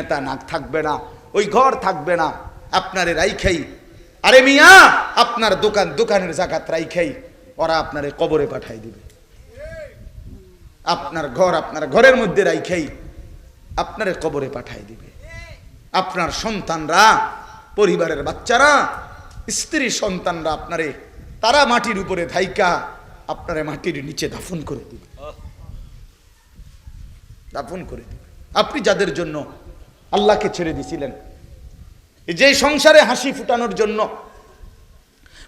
নেতা না থাকবে না, ওই ঘর থাকবে না, আপনারে রাইখাই। আরে মিয়া, আপনার দোকান দোকানের জাকাত রাইখাই, ওরা আপনারে কবরে পাঠাই দিবে। আপনার ঘর আপনার ঘরের মধ্যে রাইখাই আপনারে কবরে পাঠাই দিবে। আপনার সন্তানরা, পরিবারের বাচ্চারা, স্ত্রী সন্তানরা আপনারে, তারা মাটির উপরে ধাইকা আপনারে মাটির নিচে দাফন করে দিবে। দাফন করে দিবে। আপনি যাদের জন্য আল্লাহকে ছেড়ে দিছিলেন। যে সংসারে হাসি ফুটানোর জন্য,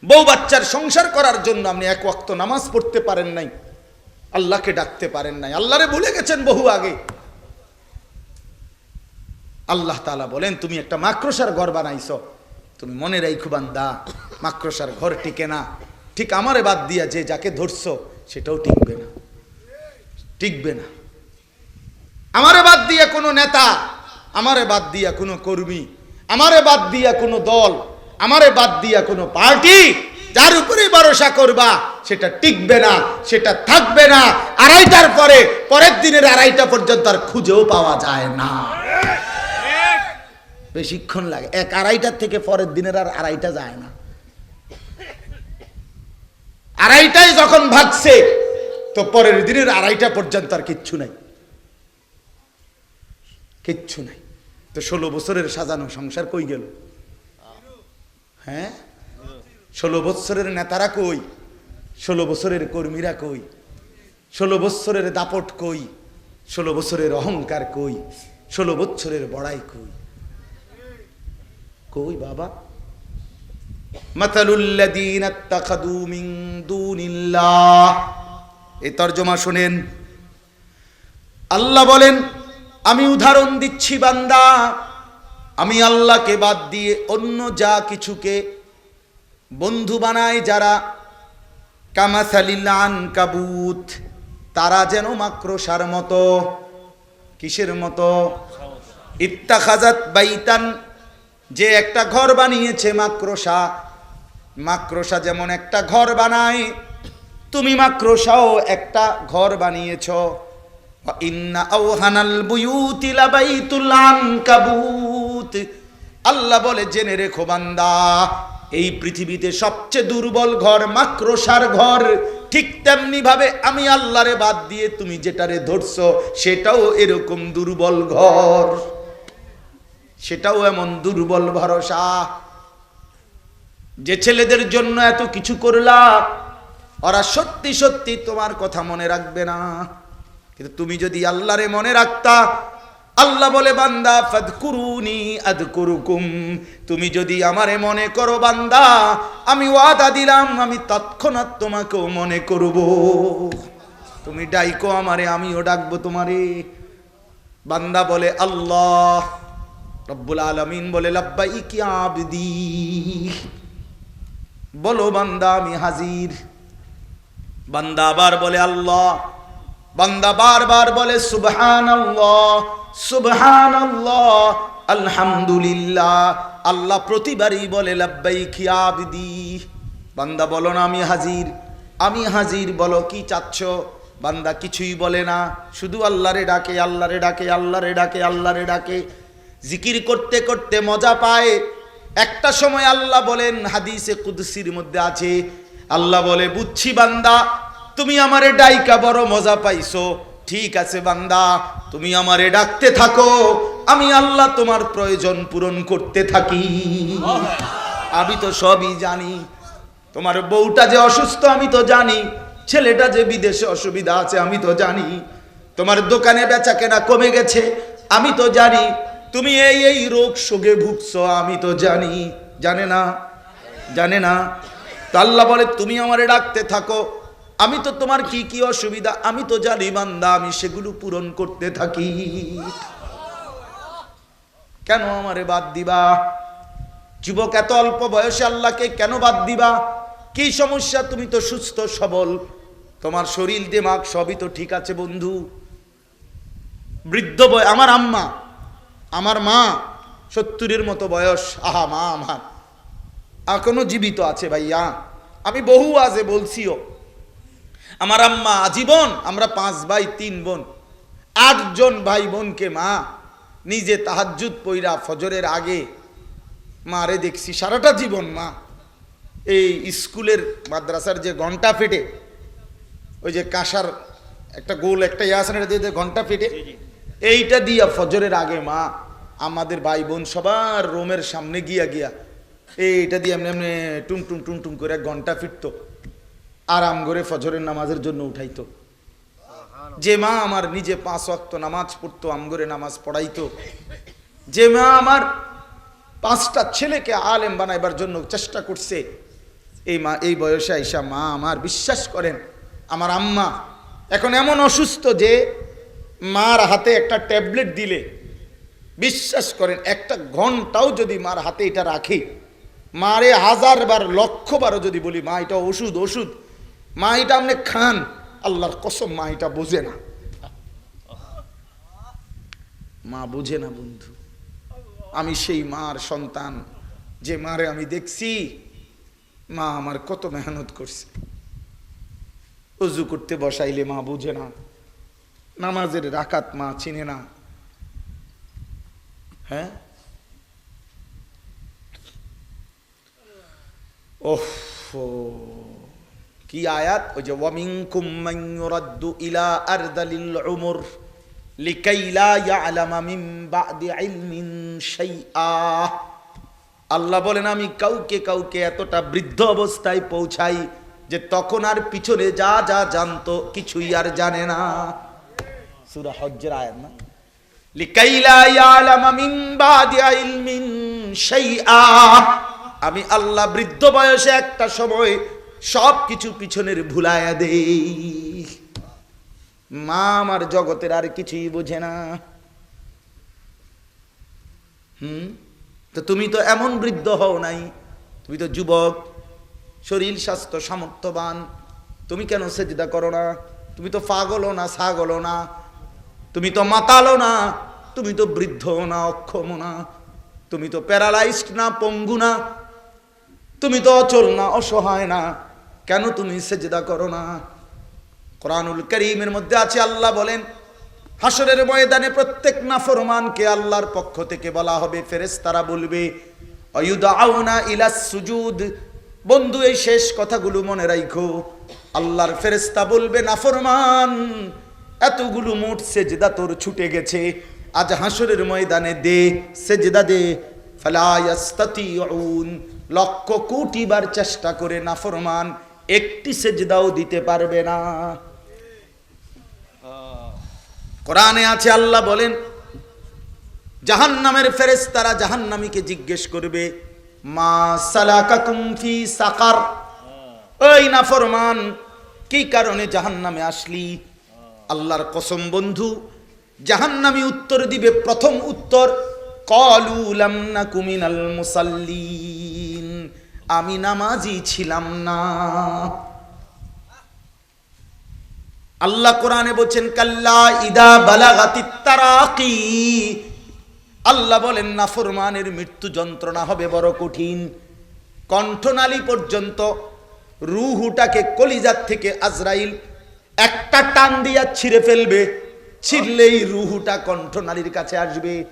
বউ বাচ্চার সংসার করার জন্য আপনি এক ওয়াক্ত নামাজ পড়তে পারেন নাই, আল্লাহকে ডাকতে পারেন নাই। আল্লাহরে ভুলে গেছেন বহু আগে। আল্লাহ তালা বলেন, তুমি একটা মাক্রসার ঘর বানাইছো। তুমি মনে রাইখো বান্দা মাক্রসার ঘর টিকে না। ঠিক আমারে বাদ দিয়া যে যাকে ধরছো, সেটাও টিকবে না। টিকবে না। আমারে বাদ দিয়া কোনো নেতা আমারে বাদ দিয়া কোনো কর্মী, আমারে বাদ দিয়া কোনো দল, আমারে বাদ দিয়া কোনো পার্টি, যার উপরে ভরসা করবা, সেটা টিকবে না, সেটা থাকবে না। আড়াইটার পরে, পরের দিনের আড়াইটা পর্যন্ত আর খুঁজেও পাওয়া যায় না। বেশিক্ষণ লাগে। এক আড়াইটার থেকে পরের দিনের আর আড়াইটা যায় না। আড়াইটায় যখন ভাগছে, তো পরের দিনের আড়াইটা পর্যন্ত আর কিচ্ছু নাই। কিচ্ছু নাই। তো ষোলো বছরের সাজানো সংসার কই গেল? হ্যাঁ? ষোলো বছরের নেতারা কই? ষোলো বছরের কর্মীরা কই? ষোলো বছরের দাপট কই? ষোলো বছরের অহংকার কই? ষোলো বছরের বড়াই কই? কই বাবা? এই তর্জমা শুনেন। আল্লাহ বলেন আমি উদাহরণ দিচ্ছি বান্দা। আমি আল্লাহকে বাদ দিয়ে অন্য যা কিছুকে বন্ধু বানায় যারা কামাসালিলান কাবুত তারা যেন মাক্রসার মতো, কিসের মতো? ইত্তাখাজাত বাইতান, যে একটা ঘর বানিয়েছে মাক্রসা মাক্রসা যেমন একটা ঘর বানায়, তুমি মাক্রসাও একটা ঘর বানিয়েছ। আল্লাহ বলে, জেনে রেখো বান্দা, এই পৃথিবীতে সবচেয়ে দুর্বল ঘর মাক্রসার ঘর। ঠিক তেমনি ভাবে আমি আল্লাহরে বাদ দিয়ে তুমি যেটারে ধরছো, সেটাও এরকম দুর্বল ঘর। সেটাও এমন দুর্বল ভরসা। যে ছেলেদের জন্য এত কিছু করলা, ওরা সত্যি সত্যি তোমার কথা মনে রাখবে না। কিন্তু তুমি যদি আল্লাহরে মনে রাখতা, আল্লাহ বলে, বান্দা, ফাদকুরুনি আদকুরুকুম। তুমি যদি আমারে মনে করো, বান্দা, আমি ওয়াদা দিলাম, আমি তৎক্ষণাৎ তোমাকেও মনে করব। তুমি ডাইকো আমারে, আমিও ডাকবো তোমারে। বান্দা বলে, আল্লাহ, রব্বুল আলমিন বলে লাব্বাই কি আবদি। বলো, বান্দা, আমি হাজির। বান্দা আবার বলে, আল্লাহ বান্দা বারবার বলে সুবহান সুবহান আলহামদুলিল্লাহ। আল্লাহ প্রতিবারই বলে লাব্বাই কি আবদি। বান্দা বলো না, আমি হাজির। আমি হাজির, বলো, কি চাচ্ছ? বান্দা কিছুই বলে না। শুধু আল্লাহরে ডাকে আল্লাহরে ডাকে আল্লাহরে ডাকে আল্লাহরে ডাকে। জিকির করতে করতে মজা পায়। একটা সময় আল্লাহ বলেন, হাদিসে কুদসির মধ্যে আছে। আল্লাহ বলে, বুঝছি বান্দা তুমি আমারে ডাইকা বড় মজা পাইছো। ঠিক আছে বান্দা, তুমি আমারে ডাকতে থাকো। আমি আল্লাহ তোমার প্রয়োজন পূরণ করতে থাকি। আমি তো সবই জানি। তোমার বউটা যে অসুস্থ, আমি তো জানি। ছেলেটা যে বিদেশে অসুবিধা আছে, আমি তো জানি। তোমার দোকানে বেচা কেনা কমে গেছে, আমি তো জানি। তুমি এই এই রোগ শোকে ভুগছো, আমি তো জানি। জানে না? জানে না? তো আল্লাহ বলে, তুমি আমারে ডাকতে থাকো। আমি তো তোমার কি কি অসুবিধা? আমি তো জানি বান্দা, আমি সেগুলো পূরণ করতে থাকি। কেন আমারে বাদ দিবা? যুবক, এত অল্প বয়সে আল্লাহকে কেন বাদ দিবা? কি সমস্যা? তুমি তো সুস্থ, সবল। তোমার শরীর, দিমাগ সবই তো ঠিক আছে, বন্ধু। বৃদ্ধ বয়, আমার আম্মা, আমার মা, সত্তরের মতো বয়স। আহা, মা আমার। এখনও জীবিত আছে ভাইয়া। আমি বহু আজে বলছিও আমার আম্মা আজীবন আমরা পাঁচ ভাই তিন বোন। আটজন ভাই বোনকে মা নিজে তাহাজ্জুদ পইরা ফজরের আগে মা মারে দেখছি সারাটা জীবন মা। এই স্কুলের মাদ্রাসার যে ঘণ্টা ফেটে ওই যে কাঁসার একটা গোল একটা ইয়ে আছে না, দিয়ে ঘণ্টা ফেটে এইটা দিয়া ফজরের আগে মা আমাদের ভাই বোন সবার রোমের সামনে গিয়া গিয়া এইটা দিয়ে এমনি এমনি টুং টুং টুং টুম করে ঘণ্টা ফিরতো আরাম করে ফজরের নামাজের জন্য উঠাইতো। যে মা আমার নিজে পাঁচ ওয়াক্ত নামাজ পড়তো আমগরে নামাজ পড়াইতো। যে মা আমার পাঁচটা ছেলেকে আলেম বানাইবার জন্য চেষ্টা করছে, এই মা, এই বয়সে আইসা মা আমার বিশ্বাস করেন, আমার আম্মা এখন এমন অসুস্থ যে মার হাতে একটা ট্যাবলেট দিলে বিশ্বাস করেন, একটা ঘন্টাও যদি মার হাতে এটা রাখি, মারে হাজার বার লক্ষ বারও যদি বলি, মা, এটা ওষুধ ওষুধ। মা এটা আপনি খান, আল্লাহর কসম মা এটা বোঝে না। মা বোঝে না বন্ধু। আমি সেই মার সন্তান, যে মারে আমি দেখছি, মা আমার কত মেহনত করছে। অজু করতে বসাইলে মা বুঝে না। নামাজের রাকাত মা চিনে না। হ্যাঁ? ওহ কি আয়াত? ওই যে, ওয়ামিনকুম মান ইউরাদ্দু ইলা আরদালিল উমর লিকাই লা ইয়ালামা মিন বাদি ইলমিন শাইআ। আল্লাহ বলেন, আমি কাউকে কাউকে এতটা বৃদ্ধ অবস্থায় পৌঁছাই যে তখন আর পিছনে যা যা জানতো কিছুই আর জানে না। সূরা হজ্জের আয়াত না? লিকাই লা ইয়ালামা মিন বাদি ইলমিন শাইআ। আমি আল্লাহ বৃদ্ধ বয়সে একটা সময় সব কিছু পিছনের ভুলায়া দেই। মা আমার জগতের আর কিছুই বোঝে না। হুম? তো তুমি তো এমন বৃদ্ধ হও নাই। তুমি তো যুবক, শরীর স্বাস্থ্য সামর্থ্যবান। তুমি কেন সেজিদা করো না? তুমি তো পাগলও না, ছাগলও না। তুমি তো মাতালো না। তুমি তো বৃদ্ধ না, অক্ষম না। তুমি তো প্যারালাইজড না, পঙ্গু না। তুমি তো অচল না, অসহায় না। কেন তুমি সেজদা করো না? কোরআনুল করিমের মধ্যে আছে, আল্লাহ বলেন হাসরের ময়দানে প্রত্যেক নাফরমানকে আল্লাহর পক্ষ থেকে বলা হবে, ফেরেশতারা বলবে, অয়ুদাউনা ইলাস সুজুদ। বন্ধু, এই শেষ কথাগুলো মনে রাখো আল্লাহর ফেরেশতা বলবে, নাফরমান, এতগুলো মোট সেজদা তোর ছুটে গেছে। আজ হাসরের ময়দানে দে, সেজদা দে। ফালায়াস্তাতিউন লক্ষ কোটি বার চেষ্টা করে নাফরমান একটি সেজদাও দিতে পারবে না। কোরআনে আছে, আল্লাহ বলেন, জাহান্নামের ফেরেশতারা জাহান্নামীকে জিজ্ঞেস করবে, মা সালাকাকুম ফি সাকার? ওই নাফরমান, কি কারণে জাহান্নামে আসলি? আল্লাহর কসম বন্ধু, জাহান্নামী উত্তর দিবে প্রথম উত্তর, কলু লাম নাকু মিনাল মুসাল্লিন। আমি নামাজি ছিলাম না। আল্লাহ কোরআনে বলছেন কাল্লা ইদা বালাগাতি তারাকি। আল্লাহ বলেন নাফরমানের মৃত্যু যন্ত্রণা হবে বড় কঠিন। কণ্ঠনালী পর্যন্ত রুহুটাকে কলিজার থেকে আজরাইল একটা টান দিয়া ছিঁড়ে ফেলবে। ছিঁড়লেই রুহুটা কণ্ঠনালীর কাছে আসবে।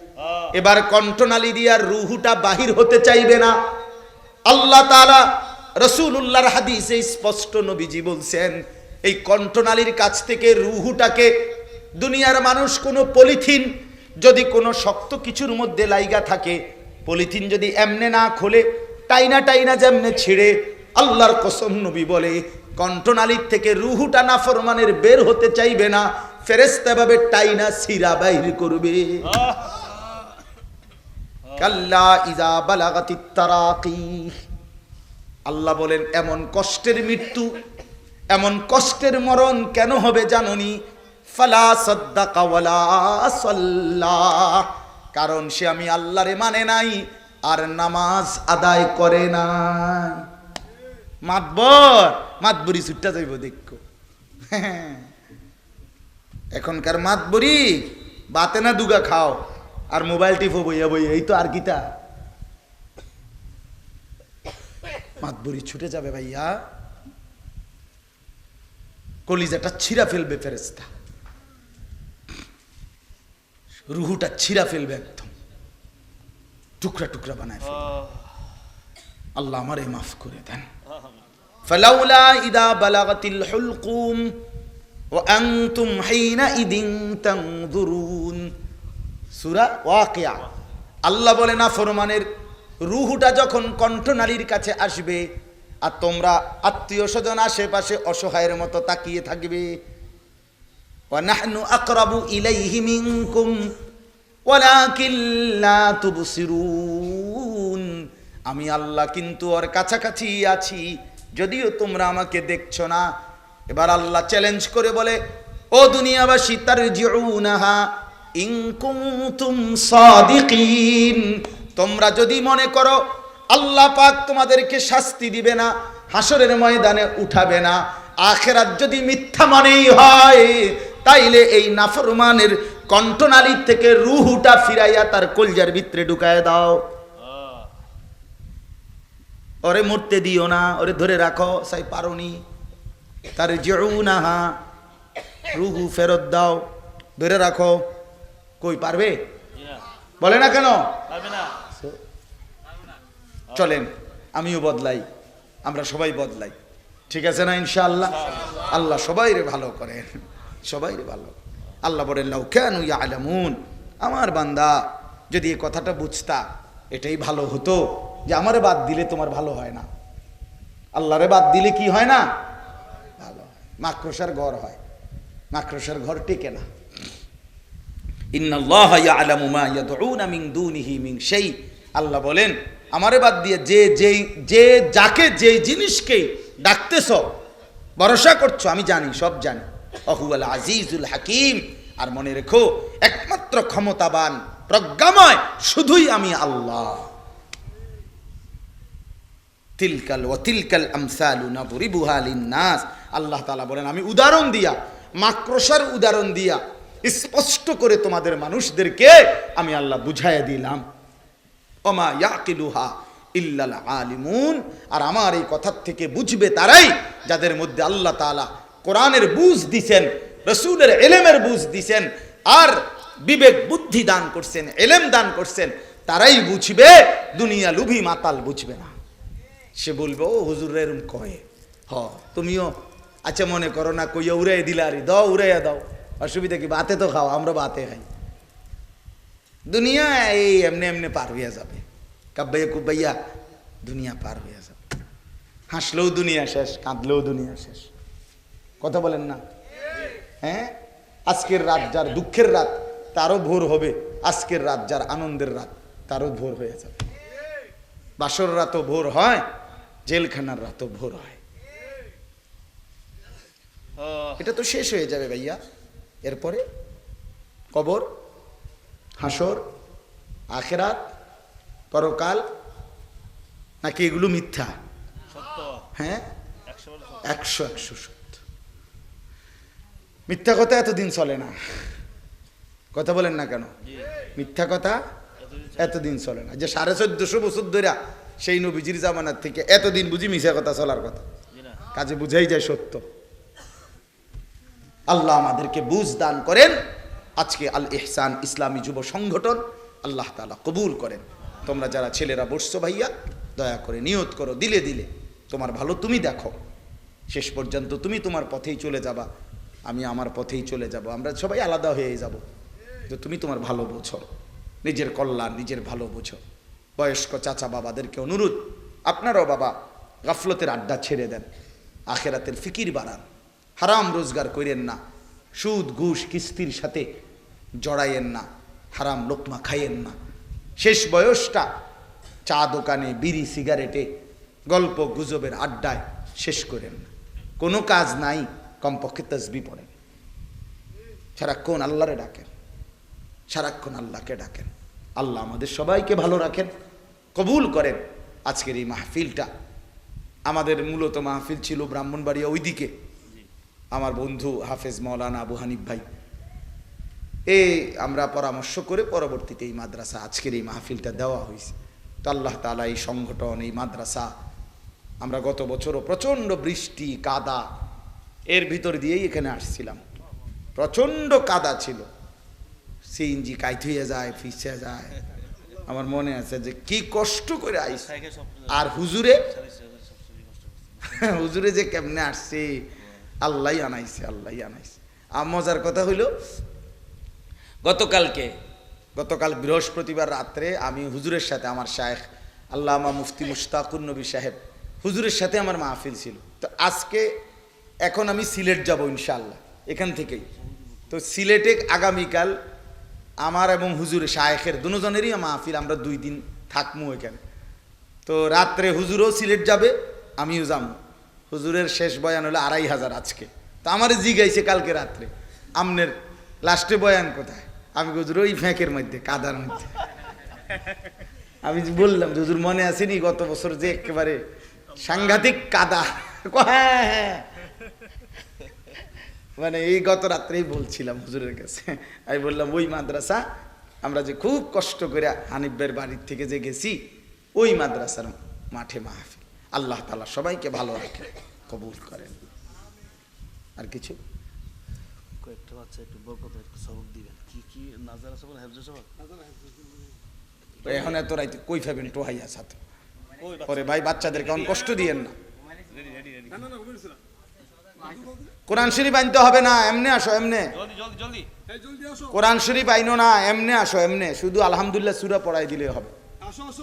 এবার কণ্ঠনালী দিয়া রুহুটা বাহির হতে চাইবে না। আল্লাহ তাআলা রসুল্লাহর হাদিসে স্পষ্ট নবীজি বলছেন, এই কণ্ঠনালীর কাছ থেকে রুহুটাকে দুনিয়ার মানুষ কোনো পলিথিন যদি কোনো শক্ত কিছুর মধ্যে লাইগা থাকে, পলিথিন যদি এমনে না খোলে, টাইনা টাইনা যেমনে ছিঁড়ে, আল্লাহর কসম নবী বলে, কণ্ঠনালীর থেকে রুহুটা না ফরমানের বের হতে চাইবে না ফেরেস্তা ভাবে টাইনা সিরা বাইর করবে। ইজা আল্লাহ বলেন, এমন কষ্টের মৃত্যু, এমন কষ্টের মরণ কেন হবে জাননি? ফালা সদ্দাকা ওয়ালা সাল্লা। কারণ সে আমি আল্লাহরে মানে নাই, আর নামাজ আদায় করে নাই মাতবর, মাতবরি ছুটটা যাইব, দেখো। এখনকার মাতবরি, বাতে না দুগা খাও। আর মোবাইল টিপো বইয়া বইয়া এই তো আর কিতা মাতবরি ছুটে যাবে ভাইয়া কলিজাটা ছিঁড়া ফেলবে ফেরেস্তা রুহুটা ছিঁড়া ফেলবে একদম টুকরা টুকরা বানায় ফেলবে আল্লাহ আমারে মাফ করে দেন فلولا إذا بلغت الحلقوم وأنتم حينئذ تنظرون সুরা ওয়াকিয়া। আল্লাহ বলে, না ফরমানের, রুহুটা যখন কণ্ঠনালীর কাছে আসবে আর তোমরা আত্মীয় স্বজন আশেপাশে অসহায়ের মতো তাকিয়ে থাকবে আকরাবু আমি আল্লাহ কিন্তু ওর কাছাকাছি আছি, যদিও তোমরা আমাকে দেখছ না। এবার আল্লাহ চ্যালেঞ্জ করে বলে, ও দুনিয়াবাসী তার জিউনাহা তোমরা যদি মনে করো, আল্লাহ পাক তোমাদেরকে শাস্তি দিবে না হাসরের ময়দানে উঠাবে না, আখেরাত যদি মিথ্যা মনেই হয়, তাইলে এই নাফরমানের কণ্ঠনালী থেকে রুহুটা ফিরাইয়া তার কলজার ভিতরে ঢুকায় দাও। ওরে মরতে দিও না, ওরে ধরে রাখো, সাই পারোনি। তার জেউনাহা রুহু ফেরত দাও, ধরে রাখো। কই পারবে? বলে না কেন? চলেন আমিও বদলাই আমরা সবাই বদলাই। ঠিক আছে না ইনশাআল্লাহ? আল্লাহ সবাই রে ভালো করেন সবাই রে ভালো। আল্লাহ বলেন লাউ কেন আলামুন আমার বান্দা যদি এই কথাটা বুঝতা এটাই ভালো হতো যে আমারে বাদ দিলে তোমার ভালো হয় না। আল্লাহরে বাদ দিলে কি হয় না? ভালো হয়। মাকড়সার ঘর হয়। মাকড়সার ঘর টেকে না। শাই। আল্লাহ বলেন, আমারে বাদ দিয়ে যে, যেই, যে যাকে যে জিনিসকে ডাকতেছ, ভরসা করছ, আমি জানি, সব জানি। অহুয়াল আজিজুল হাকিম। আর মনে রেখো, একমাত্র ক্ষমতাবান, প্রজ্ঞাময় শুধুই আমি আল্লাহ। তিলকাল ও তিলকাল আমসালু নাদরিবুহা লিন্নাস। আল্লাহ তাআলা বলেন, আমি উদাহরণ দিয়া, মাক্রসার উদাহরণ দিয়া স্পষ্ট করে তোমাদের মানুষদেরকে আমি আল্লাহ বুঝাইয়া দিলাম। ওমা ইয়াকিলুহা ইল্লাল আলিমুন। আর আমার এই কথার থেকে বুঝবে তারাই যাদের মধ্যে আল্লাহ তাআলা কোরআনের বুঝ দিছেন, রসুলের এলেমের বুঝ দিছেন, আর বিবেক, বুদ্ধি দান করছেন, এলেম দান করছেন, তারাই বুঝবে, দুনিয়া লুভি মাতাল বুঝবে না। সে বলবে, ও হুজুর, এরম কয়ে? হ, তুমিও আচ্ছা মনে করো না, কইয়া উড়াই দিলা আরে দাও, উড়াইয়া দাও। অসুবিধা কি? বাতে তো খাও আমরা বাতে খাই। দুনিয়া এই এমনি এমনি পার হইয়া যাবে। কাব্বাইয়া কুব্বাইয়া দুনিয়া পার হইয়া যাবে। হাসলেও দুনিয়া শেষ কাঁদলেও দুনিয়া শেষ। কথা বলেন না? হ্যাঁ? আজকের রাত যার দুঃখের রাত তারও ভোর হবে। আজকের রাত যার আনন্দের রাত তারও ভোর হয়ে যাবে। বাসর রাতও ভোর হয় জেলখানার রাতও ভোর হয়। এটা তো শেষ হয়ে যাবে ভাইয়া। এরপরে কবর হাসর আখেরাত পরকাল নাকি এগুলো মিথ্যা? হ্যাঁ? একশো একশো সত্য। মিথ্যা কথা এতদিন চলে না। কথা বলেন না কেন? মিথ্যা কথা এতদিন চলে না। যে সাড়ে চোদ্দশো বছর ধরে সেই নবীজির জামানার থেকে এতদিন বুঝি মিশা কথা চলার কথা। কাজে বুঝাই যায় সত্য। আল্লাহ আমাদেরকে বুঝ দান করেন। আজকে আল ইহসান ইসলামী যুব সংগঠন আল্লাহ তালা কবুল করেন। তোমরা যারা ছেলেরা বসছো ভাইয়া, দয়া করে নিয়ত করো, দিলে দিলে। তোমার ভালো তুমি দেখো। শেষ পর্যন্ত তুমি তোমার পথেই চলে যাবা। আমি আমার পথেই চলে যাব। আমরা সবাই আলাদা হয়ে যাব। তো তুমি তোমার ভালো বোঝো। নিজের কল্যাণ, নিজের ভালো বোঝো। বয়স্ক চাচা বাবাদেরকে অনুরোধ, আপনারাও বাবা, গাফলতের আড্ডা ছেড়ে দেন। আখেরাতের ফিকির বাড়ান। হারাম রোজগার করেন না। সুদ, ঘুষ, কিস্তির সাথে জড়াইয়েন না। হারাম লোকমা খাইয়েন না। শেষ বয়সটা চা দোকানে, বিড়ি, সিগারেটে, গল্প, গুজবের আড্ডায় শেষ করেন না। কোনো কাজ নাই, কমপক্ষে তসবি পড়েন। সারাক্ষণ আল্লাহরে ডাকেন। সারাক্ষণ আল্লাহকে ডাকেন। আল্লাহ আমাদের সবাইকে ভালো রাখেন, কবুল করেন। আজকের এই মাহফিলটা আমাদের মূলত মাহফিল ছিল ব্রাহ্মণবাড়িয়া ওইদিকে। আমার বন্ধু হাফেজ মৌলানা আবু হানিফ ভাই। এ আমরা পরামর্শ করে পরবর্তীতে এই মাদ্রাসা, আজকের এই মাহফিলটা দেওয়া হয়েছে। তো আল্লাহ তালা এই সংগঠন, এই মাদ্রাসা, আমরা গত বছরও প্রচণ্ড বৃষ্টি, কাদা, এর ভিতর দিয়েই এখানে আসছিলাম। প্রচণ্ড কাদা ছিল। সিএনজি কাইত যায়, ফিসে যায়। আমার মনে আছে যে কি কষ্ট করে আইস। আর হুজুরে। হুজুরে যে কেমনে আসছে? আল্লাহ আনাইছে আল্লাহ আনাইছে। আর মজার কথা হইল গতকালকে গতকাল বৃহস্পতিবার রাত্রে আমি হুজুরের সাথে আমার শায়েখ আল্লামা মুফতি মুশতাকুর নবী সাহেব হুজুরের সাথে আমার মাহফিল ছিল। তো আজকে এখন আমি সিলেট যাব ইনশাআল্লাহ এখান থেকেই। তো সিলেটে আগামীকাল আমার এবং হুজুর শায়েখের দুজনেরই মাহফিল আমরা দুই দিন থাকব এখানে। তো রাত্রে হুজুরও সিলেট যাবে আমিও যাব হুজুরের শেষ বয়ান হলো আড়াই হাজার আজকে। তো আমার জিগাইছে কালকে রাত্রে আমনের লাস্টে বয়ান কোথায়? আমি হুজুর ওই ফ্যাঁকের মধ্যে কাদার মধ্যে। আমি বললাম হুজুর মনে আসেনি গত বছর যে একেবারে সাংঘাতিক কাদা। কয়, হ্যাঁ হ্যাঁ মানে এই গত রাত্রেই বলছিলাম হুজুরের কাছে। আমি বললাম ওই মাদ্রাসা আমরা যে খুব কষ্ট করে হানিফের বাড়ির থেকে যে গেছি ওই মাদ্রাসার মাঠে মাহফিল। আল্লাহ তালা সবাইকে ভালো রাখে কবুল করেন। আর কিছু? কয়েকটা বাচ্চা একটু বরকত একটু সবক দিবেন। কি কি নাজারা সবক হেফজ সবক? এখন এত রাইতে কই ফেবেন টোহাইয়া সাথে? পরে ভাই বাচ্চাদেরকে অন কষ্ট দিয়েন না। Ready ready ready Quran Sharif আনতে হবে না এমনি আসো এমনে। জলদি জলদি জলদি। কোরআন শরীফ আইনো না এমনে আসো এমনে। শুধু আলহামদুলিল্লাহ সুরা পড়াই দিলে হবে। আসো আসো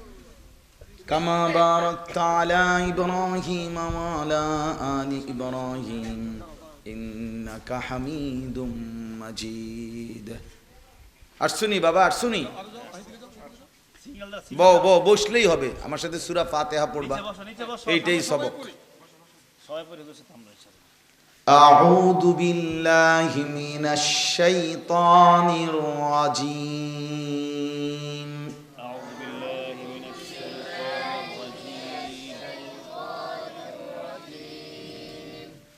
كما باركت على ابراهيم وعلى ال ابراهيم انك حميد مجيد আসুনি বাবা আসুনি সিঙ্গেল দা ব ব বসলেই হবে আমার সাথে সুরা ফাতেহা পড়বা নিচে বসো নিচে বসো এইটাই সবক সবাই পড়ে বসে আমরা ইনশাআল্লাহ أعوذ بالله من الشيطان الرجيم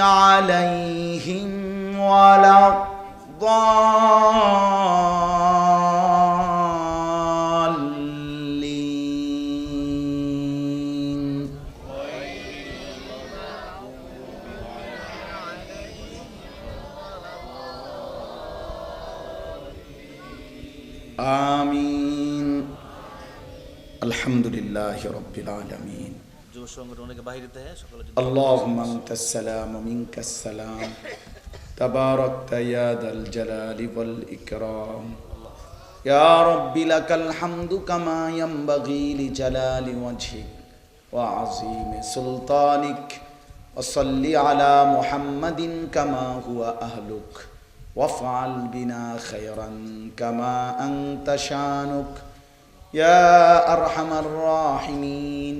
عليهم ولا الضالين. آمين. الحمد لله رب العالمين. যুব সংগঠন অনেকে বাহিরেতে হ্যাঁ সকালে যদি اللهم انت السلام ومنك السلام تباركت يا ذا الجلال والاكرام يا رب لك الحمد كما ينبغي لجلال وجهك وعظيم سلطانك وصل على محمد كما هو اهلك وافعل بنا خيرا كما أنت شانك يا أرحم الراحمين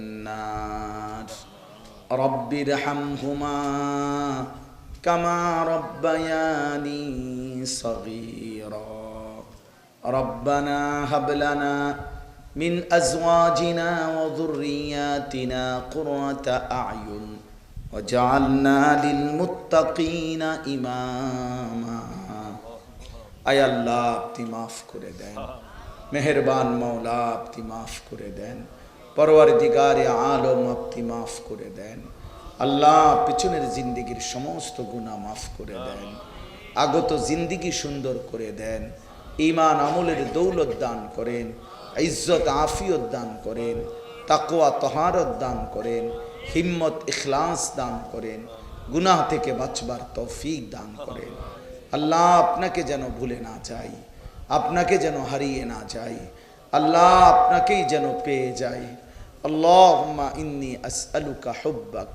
رب ارحمهما كما ربياني صغيرا ربنا هب لنا من ازواجنا وذرياتنا قرة اعين وجعلنا للمتقين اماما আয় আল্লাহ আপনি মাফ করে দেন মেহেরবান মৌলা আপনি মাফ করে দেন পরওয়ারদিগারে আলম আপনি মাফ করে দেন। আল্লাহ পিছনের জিন্দিগির সমস্ত গুণা মাফ করে দেন। আগত জিন্দিগি সুন্দর করে দেন। ইমান আমলের দৌলত দান করেন। ইজ্জত আফিয়ত দান করেন। তাকোয়া তহারত দান করেন। হিম্মত, ইখলাস দান করেন। গুনাহ থেকে বাঁচবার তৌফিক দান করেন। আল্লাহ আপনাকে যেন ভুলে না যাই। আপনাকে যেন হারিয়ে না যাই। আল্লাহ আপনাকেই যেন পেয়ে যাই। আসআলুকা হুব্বাক,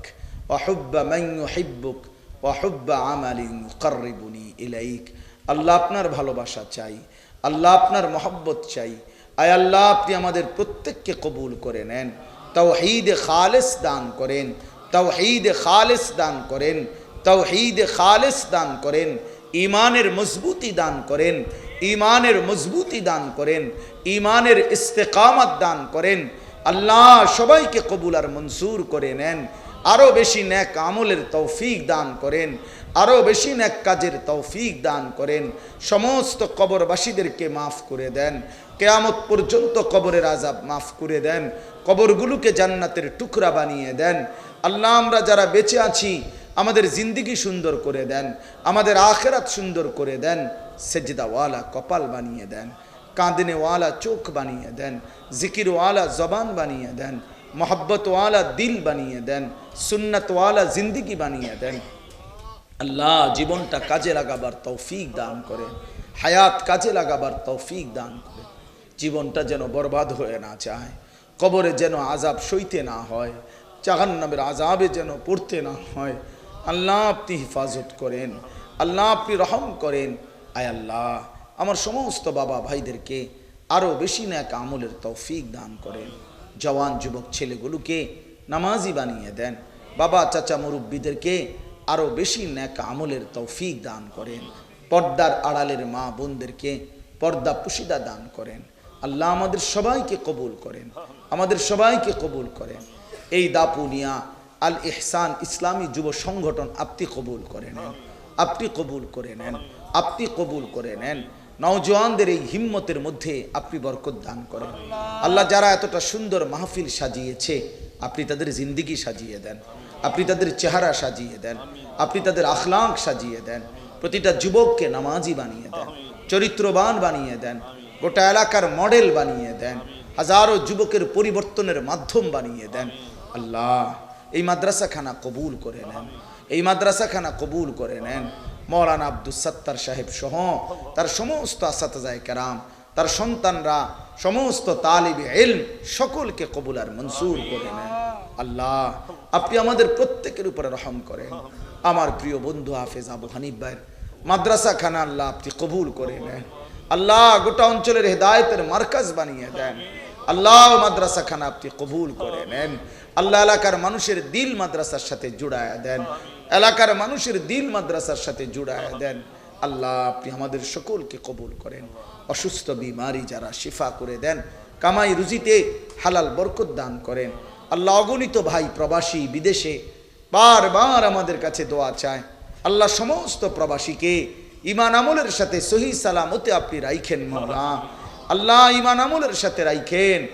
ওয়া হুব্বা মান ইউহিব্বুক, ওয়া হুব্বা আমালিন ইউকাররিবুনি ইলাইক। আল্লাহ আপনার ভালোবাসা চাই, আল্লাহ আপনার মহব্বত চাই। আয় আল্লাহ, আপনি আমাদের প্রত্যেককে কবুল করে নেন তাও তাওহীদে খালেস দান করেন তাও তাওহীদে খালেস দান করেন তাও তাওহীদে খালেস দান করেন ইমানের মজবুতি দান করেন ইমানের মজবুতি দান করেন ইমানের ইস্তেকামত দান করেন আল্লাহ সবাইকে কবুল আর মনসুর করে নেন। আরও বেশি ন্যাক আমলের তৌফিক দান করেন। আরও বেশি ন্যাক কাজের তৌফিক দান করেন। সমস্ত কবরবাসীদেরকে মাফ করে দেন। কেয়ামত পর্যন্ত কবরের আজাব মাফ করে দেন। কবরগুলোকে জান্নাতের টুকরা বানিয়ে দেন। আল্লাহ, আমরা যারা বেঁচে আছি, আমাদের জিন্দিগি সুন্দর করে দেন। আমাদের আখেরাত সুন্দর করে দেন। সেজদাওয়ালা কপাল বানিয়ে দেন। কাঁদনেওয়ালা চোখ বানিয়ে দেন, জিকিরওয়ালা জবান বানিয়ে দেন, মোহব্বতওয়ালা দিল বানিয়ে দেন, সুন্নতওয়ালা জিন্দিগি বানিয়ে দেন। আল্লাহ জীবনটা কাজে লাগাবার তৌফিক দান করেন হায়াত কাজে লাগাবার তৌফিক দান করেন জীবনটা যেন বরবাদ হয়ে না যায়, কবরে যেন আজাব সইতে না হয়, জাহান্নামের আজাবে যেন পড়তে না হয়। আল্লাহ আপনি হেফাজত করেন, আল্লাহ আপনি রহম করেন। আয় আল্লাহ আমার সমস্ত বাবা ভাইদেরকে আরও বেশি ন্যাক আমলের তৌফিক দান করেন। জওয়ান যুবক ছেলেগুলোকে নামাজি বানিয়ে দেন। বাবা, চাচা, মুরব্বীদেরকে আরও বেশি ন্যাক আমলের তৌফিক দান করেন। পর্দার আড়ালের মা বোনদেরকে পর্দা পুশিদা দান করেন। আল্লাহ আমাদের সবাইকে কবুল করেন। আমাদের সবাইকে কবুল করেন। এই দাপুনিয়া আল ইহসান ইসলামী যুব সংগঠন আপনি কবুল করে নেন। আপনি কবুল করে নেন। আপনি কবুল করে নেন। নওজওয়ানদের এই হিম্মতের মধ্যে আপনি বরকত দান করেন। আল্লাহ যারা এতটা সুন্দর মাহফিল সাজিয়েছে, আপনি তাদের জিন্দিগি সাজিয়ে দেন। আপনি তাদের চেহারা সাজিয়ে দেন। আপনি তাদের আখলাক সাজিয়ে দেন। প্রতিটা যুবককে নামাজি বানিয়ে দেন, চরিত্রবান বানিয়ে দেন, গোটা এলাকার মডেল বানিয়ে দেন, হাজারো যুবকের পরিবর্তনের মাধ্যম বানিয়ে দেন। আল্লাহ, এই মাদ্রাসাখানা কবুল করে নেন। এই মাদ্রাসাখানা কবুল করে নেন। মৌলানা আব্দুল সত্তার সাহেব সহ তার সমস্ত আসাতাজায় কেরাম তার সন্তানরা সমস্ত তালিব এলম সকলকে কবুল আর মনসুর করে নেন। আল্লাহ আপনি আমাদের প্রত্যেকের উপরে রহম করেন। আমার প্রিয় বন্ধু হাফেজ আবু হানিফ ভাইয়ের মাদ্রাসা খানা আল্লাহ আপনি কবুল করে নেন। আল্লাহ গোটা অঞ্চলের হেদায়তের মার্কাজ বানিয়ে দেন। আল্লাহ মাদ্রাসা খানা আপনি কবুল করে নেন। আল্লাহ এলাকার মানুষের দিল মাদ্রাসার সাথে জুড়ায় দেন। এলাকার মানুষের দিল মাদ্রাসার সাথে জুড়ায় দেন। আল্লাহ, আপনি আমাদের সকলকে কবুল করেন। অসুস্থ বিমারি যারা শিফা করে দেন, কামাই রুজিতে হালাল বরকত দান করেন। আল্লাহ অগণিত ভাই প্রবাসী বিদেশে বারবার আমাদের কাছে দোয়া চায়। আল্লাহ সমস্ত প্রবাসীকে ইমান আমলের সাথে সহি সালামতে আপনি রাইখেন মৌলা। আল্লাহ, ইমান আমলের সাথে রাইখেন,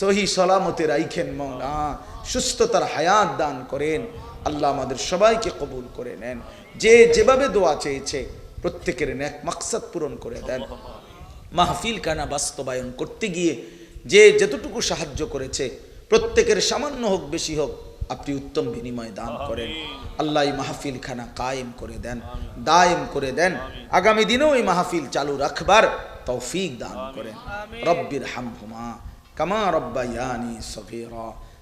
সহি সালামতে রাইখেন মৌলা। সুস্থতার হায়াত দান করেন। আল্লাহ আমাদের সবাইকে কবুল করে নেন। যে যেভাবে দোয়া চেয়েছে প্রত্যেকের ন্যাক মাকসাদ পূরণ করে দেন। মাহফিল কানা বাস্তবায়ন করতে গিয়ে যে যতটুকু সাহায্য করেছে প্রত্যেকের সামান্য হোক বেশি হোক আপনি উত্তম বিনিময় দান করেন। আল্লাহ এই মাহফিল খানা কায়েম করে দেন দায়েম করে দেন। আগামী দিনেও এই মাহফিল চালু রাখবার তৌফিক দান করেন। রব্বির হামহুমা কামা রব্বায়ানি সগীরা।